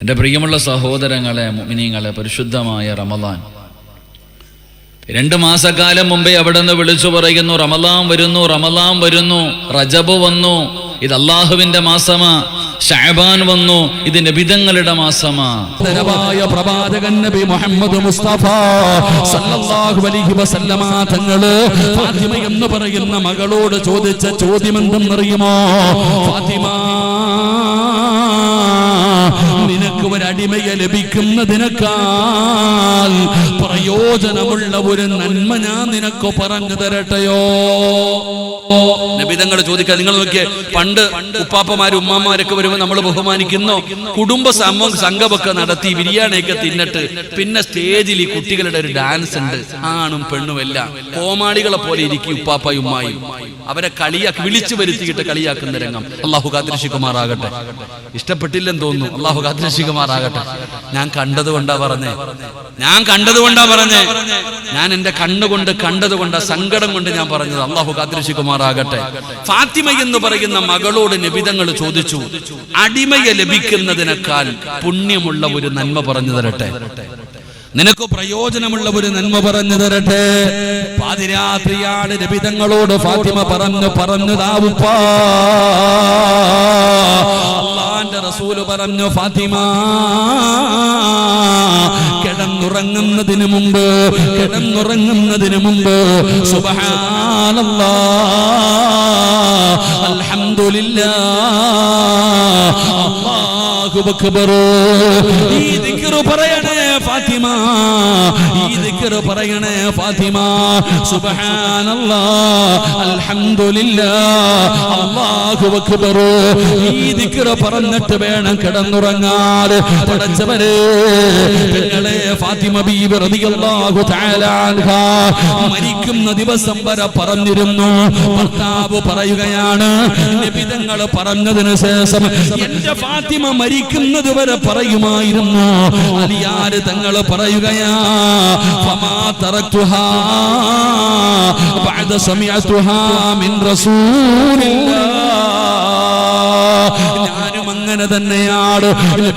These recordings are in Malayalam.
എന്റെ പ്രിയമുള്ള സഹോദരങ്ങളെ മുമിനിങ്ങളെ പരിശുദ്ധമായ റമദാൻ. രണ്ട് മാസക്കാലം മുമ്പേ അവിടെ നിന്ന് വിളിച്ചു പറയുന്നു റമലാം വരുന്നു റമലാം വരുന്നു റജബ് വന്നു ഇത് അള്ളാഹുവിന്റെ മാസമാ ഷാബാൻ വന്നു ഇത് നബിതങ്ങളുടെ മാസമാ. പ്രവാചകൻ നബി മുഹമ്മദ് മുസ്തഫ സല്ലല്ലാഹു അലൈഹി വസല്ലമ തങ്ങൾ ഫാത്തിമ എന്ന് പറയുന്ന മകളോട് ചോദിച്ച ചോദ്യം എന്തെന്നറിയുമോ ഫാത്തിമ അടിമയെ ലഭിക്കുന്നതിനേക്കാൾ പ്രയോജനമുള്ള ഒരു നന്മ ഞാൻ നിനക്ക് പറഞ്ഞു തരട്ടെയോ? നബിതങ്ങൾ ചോദിക്കുക നിങ്ങൾ നോക്കിയേ പണ്ട് ഉപ്പാപ്പമാരും ഉമ്മാമാരൊക്കെ വരുമ്പോൾ നമ്മൾ ബഹുമാനിക്കുന്നു. കുടുംബ സംഘമൊക്കെ നടത്തി ബിരിയാണിയൊക്കെ തിന്നിട്ട് പിന്നെ സ്റ്റേജിൽ ഈ കുട്ടികളുടെ ഒരു ഡാൻസ് ഉണ്ട്. ആണും പെണ്ണും എല്ലാം. കോമാളികളെ പോലെ ഇരിക്കും ഉപ്പാപ്പയും ഉമ്മായും. അവരെ കളിയാക്കി വിളിച്ചു വരുത്തിയിട്ട് കളിയാക്കുന്ന രംഗം. അള്ളാഹു കുമാറാകട്ടെ ഇഷ്ടപ്പെട്ടില്ലെന്ന് തോന്നുന്നു. അള്ളാഹു കുമാറാകട്ടെ ഞാൻ കണ്ടത് കൊണ്ടാ പറഞ്ഞേ. ഞാൻ കണ്ടത് കൊണ്ടാ പറഞ്ഞേ ഞാൻ എന്റെ കണ്ണുകൊണ്ട് കണ്ടത് കൊണ്ടാ സങ്കടം കൊണ്ട് ഞാൻ പറഞ്ഞത് അള്ളാഹു കാത്തിരശികുമാറാകട്ടെ ഫാത്തിമ എന്ന് പറയുന്ന മകളോട് നിബിതങ്ങൾ ചോദിച്ചു അടിമയെ ലഭിക്കുന്നതിനേക്കാൾ പുണ്യമുള്ള ഒരു നന്മ പറഞ്ഞു തരട്ടെ. നിനക്ക് പ്രയോജനമുള്ള ഒരു നന്മ പറഞ്ഞു തരട്ടെ. പാതിരാത്രിയാണ് രബിതങ്ങളോട് ഫാത്തിമ പറഞ്ഞു പറഞ്ഞു താവുപ്പാ റസൂൽ പറഞ്ഞു ഫാത്തിമ കിടന്നുറങ്ങുന്നതിന് മുമ്പ് കിടന്നുറങ്ങുന്നതിന് മുമ്പ് സുബഹാനല്ലാ അൽഹംദുലില്ലാ അല്ലാഹു അക്ബർ. ഈ ദിക്ർ പറയണേ ഫാത്തിമ. ഈ ദിക്ർ പറയണേ ഫാത്തിമ. സുബ്ഹാനല്ലാ അൽഹംദുലില്ലാ അല്ലാഹു അക്ബർ ഈ ദിക്ർ പറഞ്ഞിട്ട് വേണം കിടന്നുറങ്ങാൻ. പടച്ചവരെ പെങ്ങളെ ഫാത്തിമ ബീബി റളിയല്ലാഹു തആല അൻഹ മരിക്കുന്ന ദിവസം വരെ പറഞ്ഞിരുന്നു. ഭർത്താവ് പറയുകയാണ് നിബിതങ്ങൾ പറഞ്ഞതിന് ശേഷം എന്റെ ഫാത്തിമ മരിക്കുന്നത് വരെ പറയുമായിരുന്നു. അലിയാര് തങ്ങൾ പറയുകയാ സമിഅതുഹാ മിൻ ഞാനും അങ്ങനെ തന്നെയാണ്.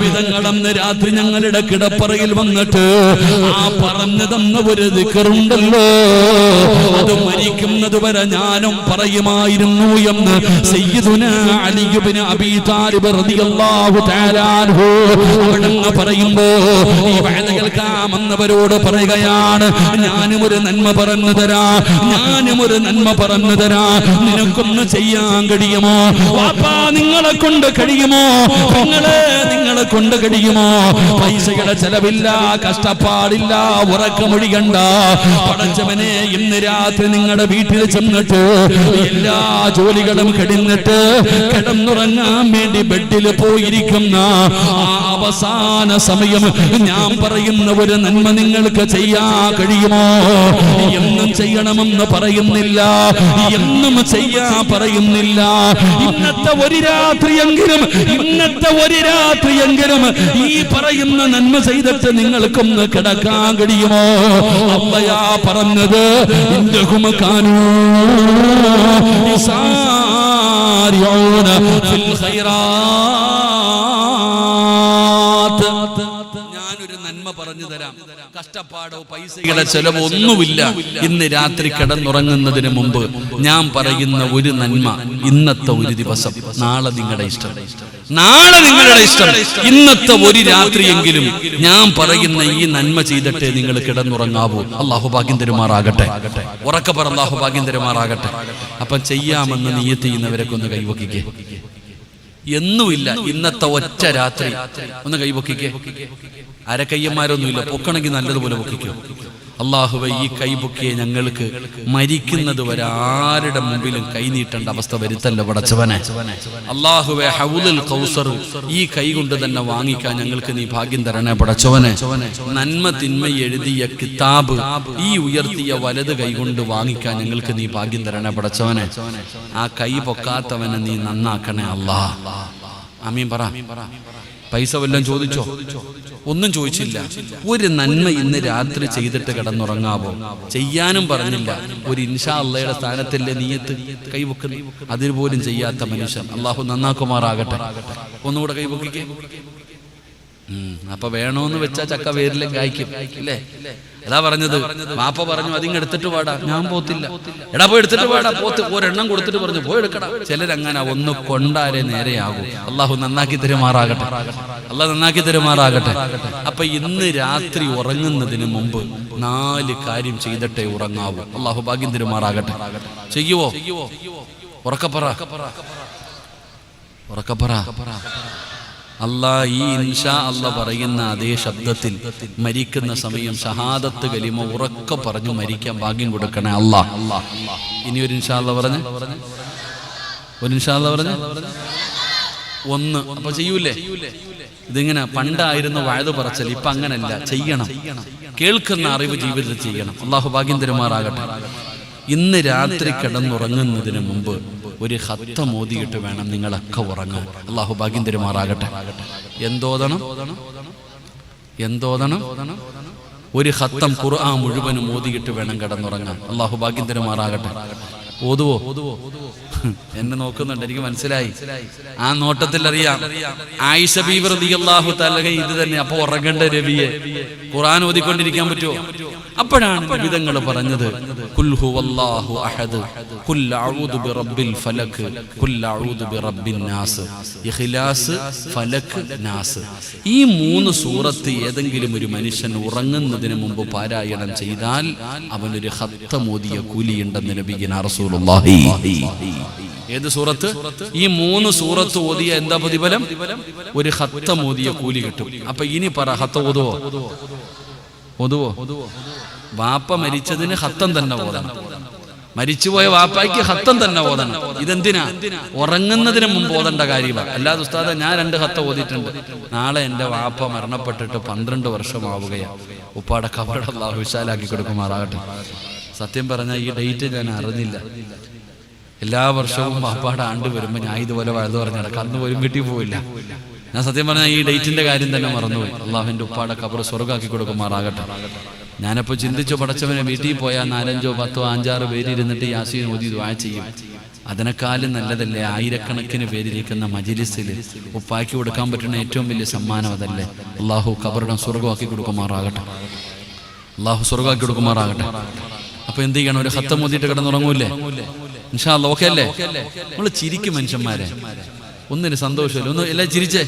വിധങ്ങളെന്ന് രാത്രി ഞങ്ങളുടെ കിടപ്പറയിൽ വന്നിട്ട് ആ പറഞ്ഞു തന്ന ഒരു ദിക്കറുണ്ടല്ലോ. അത് മരിക്കുന്നത് വരെ ഞാനും പറയുമായിരുന്നു എന്ന് സയ്യിദുന അലിയുബിന് അബീ താലിബ് റളിയല്ലാഹു തആല അൻഹു അവിടുന്ന് പറയുമ്പോ ഈ വേദ കേൾക്കാമെന്നവരോട് പറയുകയാണ് ഞാനും ഒരു നന്മ പറഞ്ഞു തരാ ഞാനും ഒരു നന്മ പറഞ്ഞു തരാ. നിനക്കൊന്ന് ചെയ്യാൻ കഴിയുമോ? വാപ്പാ നിങ്ങളെ കൊണ്ട് കഴിയുമോ? നിങ്ങളെ നിങ്ങളെ കൊണ്ട് കഴിയുമോ? പൈസയുടെ ചെലവില്ല കഷ്ടപ്പാടില്ല ഉറക്കമൊഴികണ്ട പടച്ചവനെ ഇന്ന് രാത്രി നിങ്ങളുടെ വീട്ടിൽ ചെന്നിട്ട് എല്ലാ ജോലികളും കിടന്നിട്ട് കിടന്നുറങ്ങാൻ വേണ്ടി ബെഡിൽ പോയിരിക്കുന്ന അവസാന സമയം ഞാൻ പറയുന്ന ഒരു നന്മ നിങ്ങൾക്ക് ചെയ്യാൻ കഴിയുമോ? എന്നും ചെയ്യണമെന്ന് പറയുന്നില്ല എന്നും ചെയ്യാ പറയുന്നില്ല. ഇന്നത്തെ ഒരു രാത്രിയെങ്കിലും ഇന്നത്തെ ഒരു രാത്രിയെങ്കിലും ഈ പറയുന്ന നന്മ ചെയ്തിട്ട് നിങ്ങൾക്കൊന്ന് കിടക്കാൻ കഴിയുമോ? അമ്മയാ പറഞ്ഞത് ഞാനൊരു നന്മ പറഞ്ഞു തരാം. കഷ്ടപ്പാടോ പൈസയുടെ ചെലവോ ഒന്നുമില്ല. ഇന്ന് രാത്രി കിടന്നുറങ്ങുന്നതിന് മുമ്പ് ഞാൻ പറയുന്ന ഒരു നന്മ ഇന്നത്തെ ഒരു ദിവസം. നാളെ നിങ്ങളുടെ ഇഷ്ടം. നാളെ നിങ്ങളുടെ ഇഷ്ടം. ഇന്നത്തെ ഒരു രാത്രിയെങ്കിലും ഞാൻ പറയുന്ന ഈ നന്മ ചെയ്തിട്ട് നിങ്ങൾ കിടന്നുറങ്ങാവൂ. അള്ളാഹു ഭാഗ്യം തരുമാറാകട്ടെ. ഉറക്കെ പറ അള്ളാഹു ഭാഗ്യം തരുമാറാകട്ടെ. അപ്പൊ ചെയ്യാമെന്ന് നീയത്ത് ചെയ്യുന്നവരൊക്കെ ഒന്ന് കൈവക്കിക്കേ. എന്നുമില്ല ഇന്നത്തെ ഒറ്റ രാത്രി. ഒന്ന് കൈവക്കിക്കേ. അരക്കയ്യന്മാരൊന്നുമില്ല. പൊക്കണമെങ്കിൽ നല്ലതുപോലെ പൊക്കിക്കോ. അള്ളാഹുവെ ഈ കൈ പൊക്കിയ ഞങ്ങൾക്ക് മരിക്കുന്നത് വരെ ആരുടെ മുമ്പിലും കൈനീട്ടേണ്ട അവസ്ഥ വരുത്തല്ല പടച്ചവനെ? അള്ളാഹുവെ ഹൗലുൽ കൗസർ ഈ കൈ കൊണ്ട് തന്നെ വാങ്ങിക്കാൻ ഞങ്ങൾക്ക് നീ ഭാഗ്യം തരണേ പടച്ചവനെ. നന്മ തിന്മ എഴുതിയ കിതാബ് ഈ ഉയർത്തിയ വലത് കൈകൊണ്ട് വാങ്ങിക്കാൻ ഞങ്ങൾക്ക് നീ ഭാഗ്യം തരണേ പടച്ചവനെ. ആ കൈ പൊക്കാത്തവനെ നീ നന്നാക്കണേ അല്ലാ അമീൻ പറ. പൈസ വല്ലതും ചോദിച്ചോ? ഒന്നും ചോദിച്ചില്ല. ഒരു നന്മ ഇന്ന് രാത്രി ചെയ്തിട്ട് കിടന്നുറങ്ങാവോ? ചെയ്യാനും പറഞ്ഞില്ല. ഒരു ഇൻഷാ അള്ളയുടെ സ്ഥാനത്തല്ലേ നീയത്ത് കൈവക്കുന്നു അതിന് പോലും ചെയ്യാത്ത മനുഷ്യൻ. അള്ളാഹു നന്നാക്കുമാറാകട്ടെ. ഒന്നുകൂടെ കൈവക്കിക്കേ. അപ്പൊ വേണോന്ന് വെച്ചാ ചക്ക വേരിലെ കായ്ക്കും അല്ലേ? അതാ പറഞ്ഞത്. വാപ്പ പറഞ്ഞു അതിങ്ങ് എടുത്തിട്ട് പാടാ ഞാൻ പോത്തില്ല. എടാ പോയി എടുത്തിട്ട് പാടാ പോത്ത് ഒരെണ്ണം കൊടുത്തിട്ട് പറഞ്ഞു പോയി എടുക്കടാ. ചിലരങ്ങനെ ഒന്ന് കൊണ്ടാലേ നേരെയാകും. അള്ളാഹു നന്നാക്കി തരുമാറാകട്ടെ. അള്ളാഹ് നന്നാക്കി തരുമാറാകട്ടെ. അപ്പൊ ഇന്ന് രാത്രി ഉറങ്ങുന്നതിന് മുമ്പ് നാല് കാര്യം ചെയ്തിട്ടേ ഉറങ്ങാവൂ. അള്ളാഹു ഭാഗ്യം തെരുമാറാകട്ടെ. ചെയ്യുവോ? ഉറക്കപ്പറ. ഉറക്കപ്പറ. അല്ലാ ഈ ഇൻഷാ അല്ല പറയുന്ന അതേ ശബ്ദത്തിൽ മരിക്കുന്ന സമയം ഷഹാദത്ത് കലിമ ഉറക്കെ പറഞ്ഞു മരിക്കാൻ ഭാഗ്യം കൊടുക്കണേ അള്ളാ. ഇനി ഒരു ഇൻഷാ അല്ല പറഞ്ഞു? ഒരു ഇൻഷാ അല്ല പറഞ്ഞു? ഒന്ന്. അപ്പൊ ചെയ്യൂലേ? ഇതിങ്ങനെ പണ്ടായിരുന്നു വഴത് പറച്ചൽ ഇപ്പൊ അങ്ങനല്ല. ചെയ്യണം. കേൾക്കുന്ന അറിവ് ജീവിതത്തിൽ ചെയ്യണം. അള്ളാഹു ഭാഗ്യം തരുമാറാകട്ടെ. ഇന്ന് രാത്രി കിടന്നുറങ്ങുന്നതിന് മുമ്പ് ഒരു ഹത്ത മോദിയിട്ട് വേണം നിങ്ങളൊക്കെ ഉറങ്ങാൻ. അള്ളാഹു ഭാഗ്യം തരുമാറാകട്ടെ. എന്തോതണം? എന്തോദണം ഒരു ഹത്തം ഖുർആൻ മുഴുവനും ഓതിയിട്ട് വേണം കിടന്നുറങ്ങാൻ. അള്ളാഹു ഭാഗ്യം തരുമാറാകട്ടെ. ഓതുവോ? എന്നെ നോക്കുന്നുണ്ട്. എനിക്ക് മനസ്സിലായി. ആ നോട്ടത്തിൽ അറിയാം ആയിഷ ബീവി റളിയല്ലാഹു തആല ഇത് തന്നെ. അപ്പൊ ഉറങ്ങേണ്ട രവിയെ? ഖുറാൻ ഓതിക്കൊണ്ടിരിക്കാൻ പറ്റുമോ അപ്പോഴാണ് വിധങ്ങൾ പറഞ്ഞത്. അഹദ്. കുൽ അഊദു ബിറബ്ബിൽ ഫലക്. കുൽ അഊദു ബിറബ്ബിൻ നാസ്. ഇഖ്ലാസ് ഫലക് നാസ്. ഈ മൂന്ന് സൂറത്ത് ഏതെങ്കിലും ഒരു മനുഷ്യൻ ഉറങ്ങുന്നതിന് മുമ്പ് പാരായണം ചെയ്താൽ അവനൊരു ഹത്തമോദിയ കൂലിയുണ്ടെന്ന് നബിഗിന ഏത് സൂറത്ത്? ഈ മൂന്ന് സൂറത്ത് ഓതിയ എന്താ പ്രതിഫലം? ഒരു ഹത്തം ഓതിയ കൂലി കിട്ടും. അപ്പൊ ഇനി പറ ഹത്ത ഓതുവോ? ഓതുവോ? വാപ്പ മരിച്ചതിന് ഹത്തം തന്നെ ഓതണം. മരിച്ചുപോയ വാപ്പായ്ക്ക് ഹത്തം തന്നെ ഓതണം. ഇതെന്തിനാ? ഉറങ്ങുന്നതിന് മുമ്പ് ഓതേണ്ട കാര്യമാണ് അല്ലാതെ ഉസ്താദ ഞാൻ രണ്ട് ഹത്ത ഓതിയിട്ടുണ്ട്. നാളെ എന്റെ വാപ്പ മരണപ്പെട്ടിട്ട് പന്ത്രണ്ട് വർഷമാവുകയാണ് ഉപ്പാടെ അള്ളാഹു വിശാലാക്കി കൊടുക്കുമാറാകട്ടെ. സത്യം പറഞ്ഞാൽ ഈ ഡേറ്റ് ഞാൻ അറിഞ്ഞില്ല. എല്ലാ വർഷവും വാപ്പാടെ ആണ്ട് വരുമ്പോൾ ഞാൻ ഇതുപോലെ വഴുതു പറഞ്ഞ നടക്കാം. അന്ന് പോലും വീട്ടിൽ പോവില്ല. ഞാൻ സത്യം പറഞ്ഞാൽ ഈ ഡേറ്റിന്റെ കാര്യം തന്നെ മറന്നുപോയി. അള്ളാഹുവിന്റെ ഉപ്പാടെ കബർ സ്വർഗാക്കി കൊടുക്കുമാറാകട്ടെ. ഞാനപ്പോൾ ചിന്തിച്ചു പടച്ചവനെ വീട്ടിൽ പോയാൽ നാലഞ്ചോ പത്തോ അഞ്ചാറ് പേര് ഇരുന്നിട്ട് യാസീൻ ഓതി ദ്വാ ചെയ്യും. അതിനേക്കാളും നല്ലതല്ലേ ആയിരക്കണക്കിന് പേരിരിക്കുന്ന മജിലിസിൽ ഉപ്പാക്കി കൊടുക്കാൻ പറ്റുന്ന ഏറ്റവും വലിയ സമ്മാനം അതല്ലേ? അള്ളാഹു കബറിടം സ്വർഗമാക്കി കൊടുക്കുമാറാകട്ടെ. അള്ളാഹു സ്വർഗമാക്കി കൊടുക്കുമാറാകട്ടെ. അപ്പൊ എന്ത് ചെയ്യണം? ഒരു ഹത്തം മുതിട്ട് കിടന്നുറങ്ങൂല്ലേ ഇൻഷാല്ല ഓക്കെ അല്ലേ നമ്മൾ ചിരിക്കും മനുഷ്യന്മാരെ. ഒന്നിന് സന്തോഷമില്ല. ഒന്ന് എല്ലാം ചിരിച്ചേ.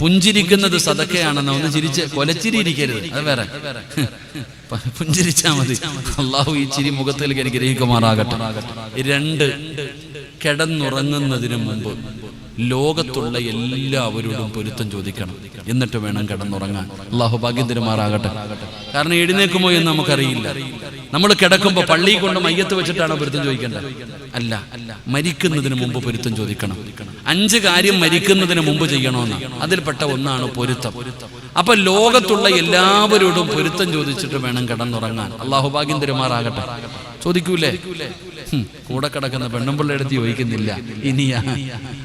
പുഞ്ചിരിക്കുന്നത് സതക്കയാണെന്ന് ഒന്ന് ചിരിച്ച്. കൊലച്ചിരി ഇരിക്കരുത് അത് വേറെ. പുഞ്ചിരിച്ചാ മതി. അള്ളാഹു ഈ ചിരി മുഖത്തിലേക്ക് എനിക്ക് രഹിക്കുമാറാകട്ടെ രണ്ട് കിടന്നുറങ്ങുന്നതിന് മുമ്പ് ലോകത്തുള്ള എല്ലാവരോടും പൊരുത്തം ചോദിക്കണം. എന്നിട്ട് വേണം കിടന്നുറങ്ങാൻ. അള്ളാഹു ഭാഗ്യം തരുമാറാകട്ടെ കാരണം എഴുന്നേക്കുമോ എന്ന് നമുക്കറിയില്ല. നമ്മൾ കിടക്കുമ്പോൾ പള്ളിയിൽ കൊണ്ട് മയ്യത്ത് വെച്ചിട്ടാണോ പൊരുത്തം ചോദിക്കേണ്ടത്? അല്ല. മരിക്കുന്നതിന് മുമ്പ് പൊരുത്തം ചോദിക്കണം. അഞ്ച് കാര്യം മരിക്കുന്നതിന് മുമ്പ് ചെയ്യണമെന്ന് അതിൽപ്പെട്ട ഒന്നാണ് പൊരുത്തം. അപ്പൊ ലോകത്തുള്ള എല്ലാവരോടും പൊരുത്തം ചോദിച്ചിട്ട് വേണം കിടന്നുറങ്ങാൻ. അള്ളാഹു ഭാഗ്യം തരുമാറാകട്ടെ ചോദിക്കൂലേ? കൂടെ കിടക്കുന്ന പെണ്ണുമ്പിള്ള എടുത്ത് ചോദിക്കുന്നില്ല. ഇനിയാ.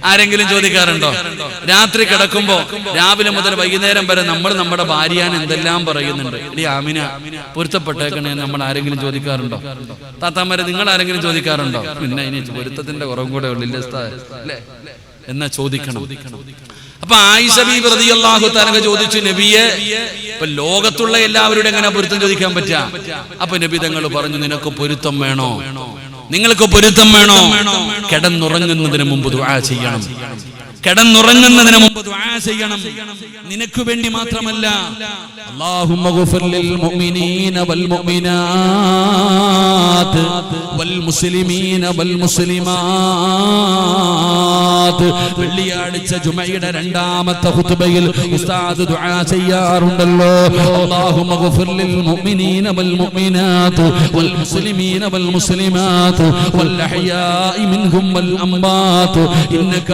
ആരെങ്കിലും ചോദിക്കാറുണ്ടോ? രാത്രി കിടക്കുമ്പോ രാവിലെ മുതൽ വൈകുന്നേരം വരെ നമ്മൾ നമ്മുടെ ഭാര്യാൻ എന്തെല്ലാം പറയുന്നുണ്ട്. ഇനി ആമിന പൊരുത്തപ്പെട്ടേക്കണേ നമ്മൾ ആരെങ്കിലും ചോദിക്കാറുണ്ടോ? താത്താമാരെ നിങ്ങൾ ആരെങ്കിലും ചോദിക്കാറുണ്ടോ? പിന്നെ ഇനി പൊരുത്തത്തിന്റെ കുറവും കൂടെ ഉള്ളില്ല എന്നാ ചോദിക്കണം? അപ്പൊ ആയിഷ പ്രതി അള്ളാഹു തനക ചോദിച്ചു നബിയെ ഇപ്പൊ ലോകത്തുള്ള എല്ലാവരുടെ എങ്ങനെ പൊരുത്തം ചോദിക്കാൻ പറ്റാ? അപ്പൊ നബി തങ്ങൾ പറഞ്ഞു നിനക്ക് പൊരുത്തം വേണോ? നിങ്ങൾക്ക് പൊരുത്തം വേണോ? കിടന്നുറങ്ങുന്നതിന് മുമ്പ് ദുആ ചെയ്യണം. കിടന്നുറങ്ങുന്നതിന് മുമ്പ് ചെയ്യണം. നിനക്ക് വേണ്ടി മാത്രമല്ല. മുഅ്മിനീന വൽ മുഅ്മിനാത്ത് വൽ മുസ്ലിമീന വൽ മുസ്ലിമാത്ത്. വെള്ളിയാഴ്ച ജുമയുടെ രണ്ടാമത്തെ ഖുത്ബയിൽ ഉസ്താദ് ചെയ്യാറുണ്ടല്ലോ. അല്ലാഹുമ്മ മിൻഹും ഇന്നക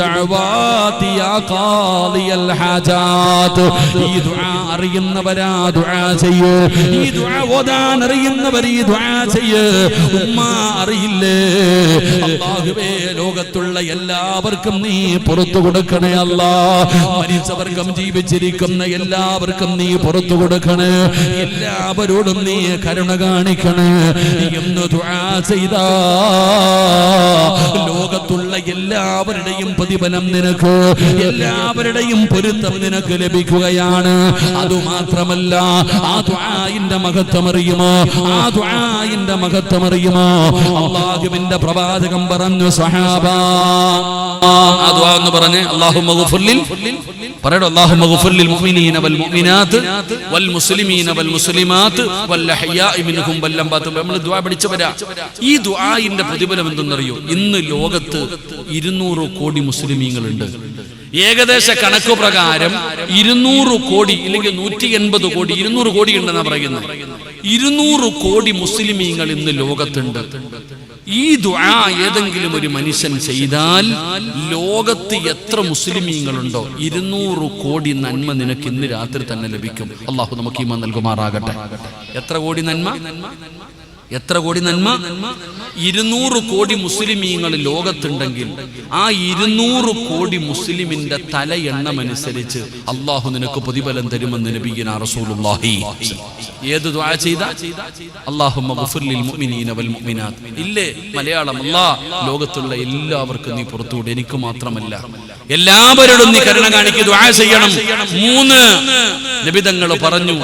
ദഅവാതി യാ ഖാദിയൽ ഹാജാത്. ഈ ദുആ അറിയുന്നവരാ ദുആ ചെയ്യ്. ഈ ദുആ ഓതാൻ അറിയുന്നവർ ഈ ദുആ ചെയ്യ്. ഉമ്മ അറിയില്ലേ? അല്ലാഹുവേ ലോകത്തുള്ള എല്ലാവർക്കും നീ പുറത്തു കൊടുക്കണേ അല്ലാ. മരിച്ചവർക്കും ജീവിച്ചിരിക്കുന്ന എല്ലാവർക്കും നീ പുറത്തു കൊടുക്കണേ. എല്ലാവരോടും നീ കരുണ കാണിക്കണേ. എന്ന് ദുആ ചെയ്താ? ലോകത്തുള്ള എല്ലാവരുടെയും പ്രതിഫലം നിനക്ക് എല്ലാവരുടെയും പൊരുത്തം നിനക്ക് ലഭിക്കുകയാണ്. അതുമാത്രമല്ല ആ ദ്വായിന്റെ മഹത്വം അറിയുമോ? ആ ദ്വായിന്റെ മഹത്വം അറിയുമോ? അള്ളാഹുവിന്റെ പ്രവാചകം പറഞ്ഞു സഹാബ. എന്ന് മുഅ്മിനീന വൽ മുഅ്മിനാത്ത് വൽ മുസ്ലിമീന വൽ മുസ്ലിമാത്ത് വൽ വൽ അംബാത്ത്. നമ്മൾ ദുആ പഠിച്ചവരാ. ഈ ദുആയിന്റെ പ്രതിഫലം എന്തെന്നറിയോ? ഇന്ന് ലോകത്ത് ഇരുന്നൂറ് കോടി മുസ്ലിമീങ്ങളുണ്ട്. ഏകദേശ കണക്ക് പ്രകാരം ഇരുന്നൂറ് കോടി ഇല്ലെങ്കിൽ നൂറ്റി എൺപത് കോടി ഇരുന്നൂറ് കോടി ഉണ്ടെന്നാ പറയുന്നത്. ഇരുന്നൂറ് കോടി മുസ്ലിമീങ്ങൾ ഇന്ന് ലോകത്തുണ്ട്. ഈ ദുആ ഏതെങ്കിലും ഒരു മനുഷ്യൻ ചെയ്താൽ ലോകത്ത് എത്ര മുസ്ലിമീങ്ങളുണ്ടോ ഇരുന്നൂറ് കോടി നന്മ നിനക്ക് ഇന്ന് രാത്രി തന്നെ ലഭിക്കും. അള്ളാഹു നമുക്ക് ഈമ നൽകുമാറാകട്ടെ. എത്ര കോടി നന്മ? എത്ര കോടി നന്മ? ഇരുന്നൂറ് കോടി മുസ്ലിമീങ്ങൾ ലോകത്തുണ്ടെങ്കിൽ ആ ഇരുന്നൂറ് കോടി മുസ്ലിമിന്റെ തല എണ്ണമനുസരിച്ച് അള്ളാഹു നിനക്ക് പ്രതിഫലം തരുമെന്ന് നബിയന റസൂലുള്ളാഹി. ഏത് ഇല്ലേ? മലയാളം അല്ലാ ലോകത്തുള്ള എല്ലാവർക്കും നീ പുറത്തൂടെ എനിക്ക് മാത്രമല്ല എല്ലാവരോടും നീ കരുണ കാണിക്കുക ചെയ്യണം. മൂന്ന് നബിതങ്ങൾ പറഞ്ഞു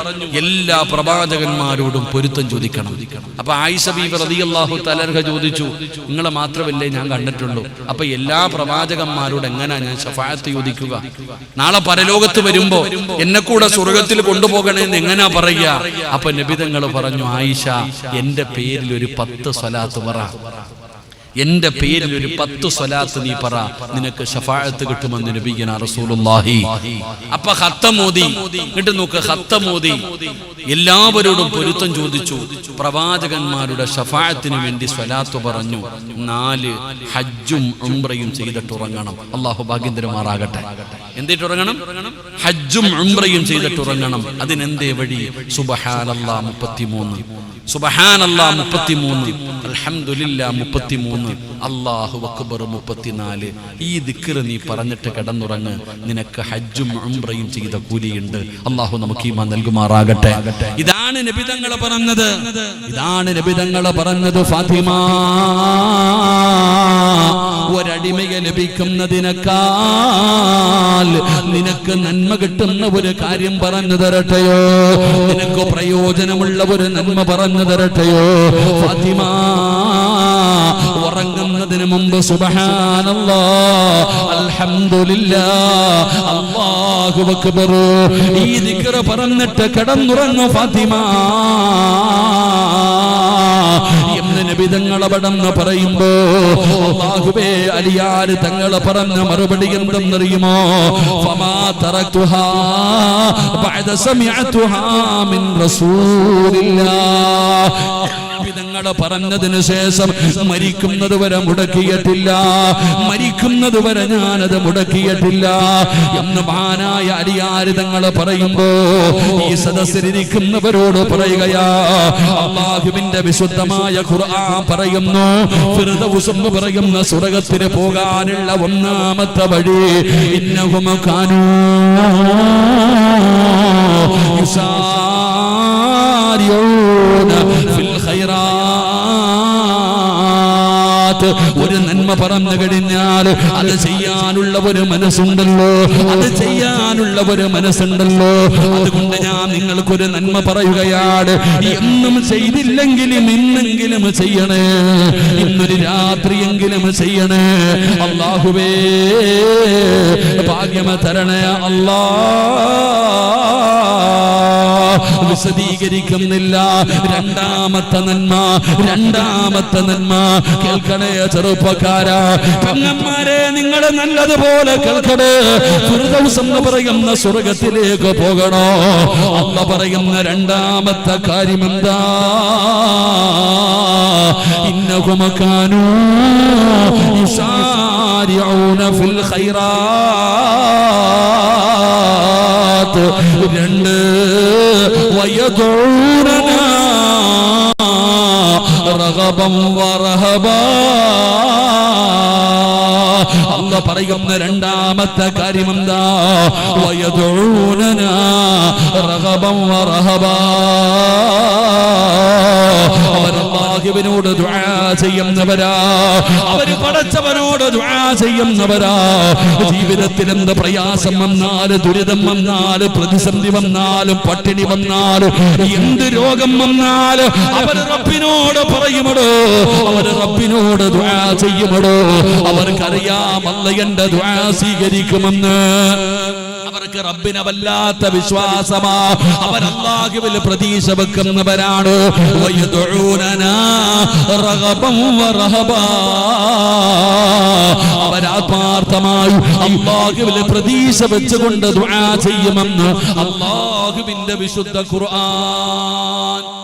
എല്ലാ പ്രവാചകന്മാരോടും പൊരുത്തം ചോദിക്കണം. അപ്പൊ ആയിഷ ബീബി റളിയല്ലാഹു തലർഹ ചോദിച്ചു നിങ്ങളെ മാത്രമല്ലേ ഞാൻ കണ്ടിട്ടുള്ളൂ? അപ്പൊ എല്ലാ പ്രവാചകന്മാരോട് എങ്ങനെയാ ഞാൻ ശഫായത്ത് ചോദിക്കുക? നാളെ പരലോകത്ത് വരുമ്പോ എന്നെ കൂടെ സ്വർഗത്തിൽ കൊണ്ടുപോകണമെന്ന് എങ്ങനെയാ പറയുക? അപ്പൊ നബിതങ്ങൾ പറഞ്ഞു ആയിഷ എന്റെ പേരിൽ ഒരു പത്ത് സ്വലാത്ത് പറ. എന്റെ പേരിൽ ഒരു പത്ത് സ്വലാത്ത് നീ പറ. നിനക്ക് ഷഫാഴത്ത് കിട്ടുമെന്ന് നബിയന റസൂലുള്ളാഹി. അപ്പൊ ഹത്തമോദി എന്നിട്ട് നോക്ക് ഹത്തമോദി എല്ലാവരോടും പൊരുത്തം ചോദിച്ചു. പ്രവാചകന്മാരുടെ ഷഫാഴത്തിന് വേണ്ടി സ്വലാത്ത് പറഞ്ഞു. നാല് ഹജ്ജും ഉംറയും ചെയ്തിട്ടുറങ്ങണം അള്ളാഹു ഭാഗ്യന്തരമാറാകട്ടെ. എന്തിട്ടുറങ്ങണം ഹജ്ജും ഉംറയും ചെയ്തിട്ടുറങ്ങണം അതിനെന്തേ വഴി? സുബഹാനല്ലാ മുപ്പത്തിമൂന്ന്. അക്ബർ മുപ്പത്തിനാല്. ഈ നീ പറഞ്ഞിട്ട് കിടന്നുറങ്ങ്. നിനക്ക് ഹജ്ജും ഉംറയും ചെയ്ത കൂലിയുണ്ട്. അള്ളാഹു നമുക്ക് ഈമാൻ നൽകുമാറാകട്ടെ. ഇതാണ് നബിതങ്ങൾ പറഞ്ഞത്. ഇതാണ് നബിതങ്ങൾ പറഞ്ഞത് ഫാത്തിമ. ഒരടിമയെ ലഭിക്കുന്നതിനേക്കാൾ നിനക്ക് നന്മ കിട്ടുന്ന ഒരു കാര്യം പറഞ്ഞു തരട്ടെയോ? നിനക്ക് പ്രയോജനമുള്ള ഒരു നന്മ പറഞ്ഞു തരട്ടെയോ? ഫാത്തിമ ഉറങ്ങുന്നതിന് മുമ്പ് സുബഹാനല്ലാ അല്ലാഹു അക്ബർ ഈ ദിക്ർ പറഞ്ഞിട്ട് കിടന്നുറങ്ങു ഫാത്തിമ. എന്ന് പറയുമ്പോ അല്ലാഹുവേ അലിയാർ തങ്ങളെ പറഞ്ഞ മറുപടി എന്തെന്നറിയുമോ? സമിഅതുഹാ മിൻ വിധങ്ങളെ പറഞ്ഞതിന് ശേഷം മരിക്കുന്നത് വരെ മുടക്കിയിട്ടില്ല. മരിക്കുന്നത് വരെ ഞാനത് മുടക്കിയിട്ടില്ല. എന്ന് മാനായ അരിയാരിതങ്ങളെ പറയുമ്പോ ഈ സദസ്സിലിരിക്കുന്നവരോട് പറയുകയാ അള്ളാഹുവിന്റെ വിശുദ്ധമായ ഖുർആൻ പറയുന്നു ഫിർദൗസ് എന്ന് പറയുന്ന സ്വർഗത്തിന് പോകാനുള്ള ഒന്നാമത്തെ വഴി ഇന്നഹുമ കാനൂ. ഖൈറാത്ത് ഒരു നന്മ പറഞ്ഞു കഴിഞ്ഞാൽ അത് ചെയ്യാനുള്ള ഒരു മനസ്സുണ്ടല്ലോ. അത് ചെയ്യാനുള്ള ഒരു മനസ്സുണ്ടല്ലോ. അതുകൊണ്ട് ഞാൻ നിങ്ങൾക്കൊരു നന്മ പറയുകയാണ്. എന്നും ചെയ്തില്ലെങ്കിലും ഇന്നെങ്കിലും ചെയ്യണേ. ഇന്നൊരു രാത്രിയെങ്കിലും ചെയ്യണേ. അള്ളാഹുവേ ഭാഗ്യമ തരണേ. അല്ലാ വിശദീകരിക്കുന്നില്ല. രണ്ടാമത്തെ നന്മ രണ്ടാമത്തെ നന്മ. കേൾക്കണേ ചെറുപ്പക്കാര. പെങ്ങന്മാരെ നിങ്ങൾ നല്ലതുപോലെ കേൾക്കണേ. ഫിർദൗസ് എന്ന് പറയുന്ന സ്വർഗത്തിലേക്ക് പോകണോ? അമ്മ പറയുന്ന രണ്ടാമത്തെ കാര്യം എന്താ? ഇന്നകുമക്കാനൂ യുസാരിഊന ഫിൽ രണ്ട്. വയദൂരനാ റഗബം വറഹബാ. അല്ല പറയുന്ന രണ്ടാമത്തെ കാര്യം എന്താ അവർ അല്ലാഹുവിനോട് ദുആ ചെയ്യുന്നവരാ. അവർ പടച്ചവനോട് ദുആ ചെയ്യുന്നവരാ. ജീവിതത്തിൽ എന്ത് പ്രയാസം വന്നാൽ ദുരിതം വന്നാൽ പ്രതിസന്ധി വന്നാലും പട്ടിണി വന്നാലും എന്ത് രോഗം വന്നാൽ അവർ റബ്ബിനോട് പറയുമടോ. അവർ റബ്ബിനോട് ദുആ ചെയ്യുമടോ. അവർക്കറിയാമല്ല എന്റെ ദുആ സ്വീകരിക്കുമെന്ന്. അവർക്ക് റബ്ബിനെ വല്ലാത്ത വിശ്വാസമാ. അവർ അള്ളാഹുവിൽ പ്രതീക്ഷ വെക്കുന്നവരാണ്. അവരാത്മാർത്ഥമായി അള്ളാഹുവിൽ പ്രതീക്ഷ വെച്ചുകൊണ്ട് ദുആ ചെയ്യുമെന്ന്. അള്ളാഹുവിന്റെ വിശുദ്ധ ഖുർആൻ